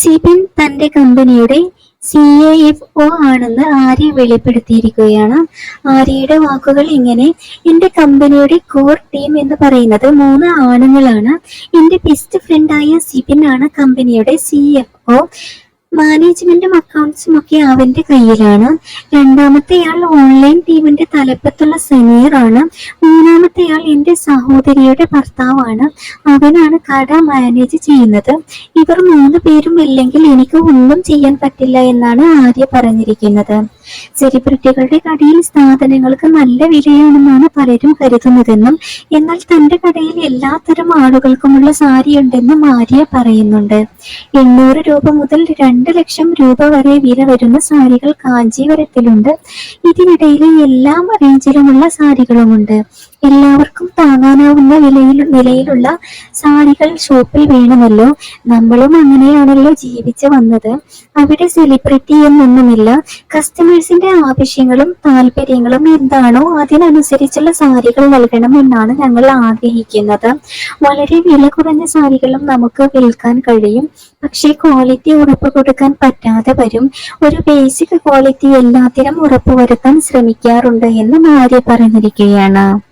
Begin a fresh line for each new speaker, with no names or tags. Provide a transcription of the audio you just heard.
സിബിൻ തന്റെ കമ്പനിയുടെ C A F O ആണെന്ന് ആര്യ വെളിപ്പെടുത്തിയിരിക്കുകയാണ്. ആര്യയുടെ വാക്കുകൾ ഇങ്ങനെ എന്റെ കമ്പനിയുടെ കോർ ടീം എന്ന് പറയുന്നത് മൂന്ന് ആണുങ്ങളാണ്. എന്റെ ബെസ്റ്റ് ഫ്രണ്ടായ സിബിൻ ആണ് കമ്പനിയുടെ സി എഫ് ഒ. മാനേജ്മെന്റും അക്കൗണ്ട്സും ഒക്കെ അവന്റെ കയ്യിലാണ്. രണ്ടാമത്തെ ആൾ ഓൺലൈൻ ടീമിന്റെ തലപ്പത്തുള്ള സെനിയർ ആണ്. മൂന്നാമത്തെ ആൾ എന്റെ സഹോദരിയുടെ ഭർത്താവാണ്. അവനാണ് കട മാനേജ് ചെയ്യുന്നത്. ഇവർ മൂന്ന് പേരും ഇല്ലെങ്കിൽ എനിക്ക് ഒന്നും ചെയ്യാൻ പറ്റില്ല എന്നാണ് ആര്യ പറഞ്ഞിരിക്കുന്നത്. സെലിബ്രിറ്റികളുടെ കടയിൽ സാധനങ്ങൾക്ക് നല്ല വിലയാണെന്നാണ് പലരും കരുതുന്നതെന്നും എന്നാൽ തന്റെ കടയിൽ എല്ലാത്തരം ആളുകൾക്കുമുള്ള സാരിയുണ്ടെന്നും ആര്യ പറയുന്നുണ്ട്. എണ്ണൂറ് രൂപ മുതൽ രണ്ട് ലക്ഷം രൂപ വരെ വില വരുന്ന സാരികൾ കാഞ്ചീപുരത്തിലുണ്ട്. ഇതിനിടയിലെ എല്ലാ റേഞ്ചിലുമുള്ള സാരികളുമുണ്ട്. എല്ലാവർക്കും താങ്ങാനാവുന്ന വിലയിൽ വിലയിലുള്ള സാരികൾ ഷോപ്പിൽ വേണമല്ലോ. നമ്മളും അങ്ങനെയാണല്ലോ ജീവിച്ചു വന്നത്. അവിടെ സെലിബ്രിറ്റി എന്നൊന്നുമില്ല. കസ്റ്റമേഴ്സിന്റെ ആവശ്യങ്ങളും താല്പര്യങ്ങളും എന്താണോ അതിനനുസരിച്ചുള്ള സാരികൾ നൽകണം എന്നാണ് ഞങ്ങൾ ആഗ്രഹിക്കുന്നത്. വളരെ വില കുറഞ്ഞ സാരികളും നമുക്ക് വിൽക്കാൻ കഴിയും. പക്ഷേ ക്വാളിറ്റി ഉറപ്പ് കൊടുക്കാൻ പറ്റാതെ വരും. ഒരു ബേസിക് ക്വാളിറ്റി എല്ലാത്തിനും ഉറപ്പുവരുത്താൻ ശ്രമിക്കാറുണ്ട് എന്ന് ആര്യ പറഞ്ഞിരിക്കുകയാണ്.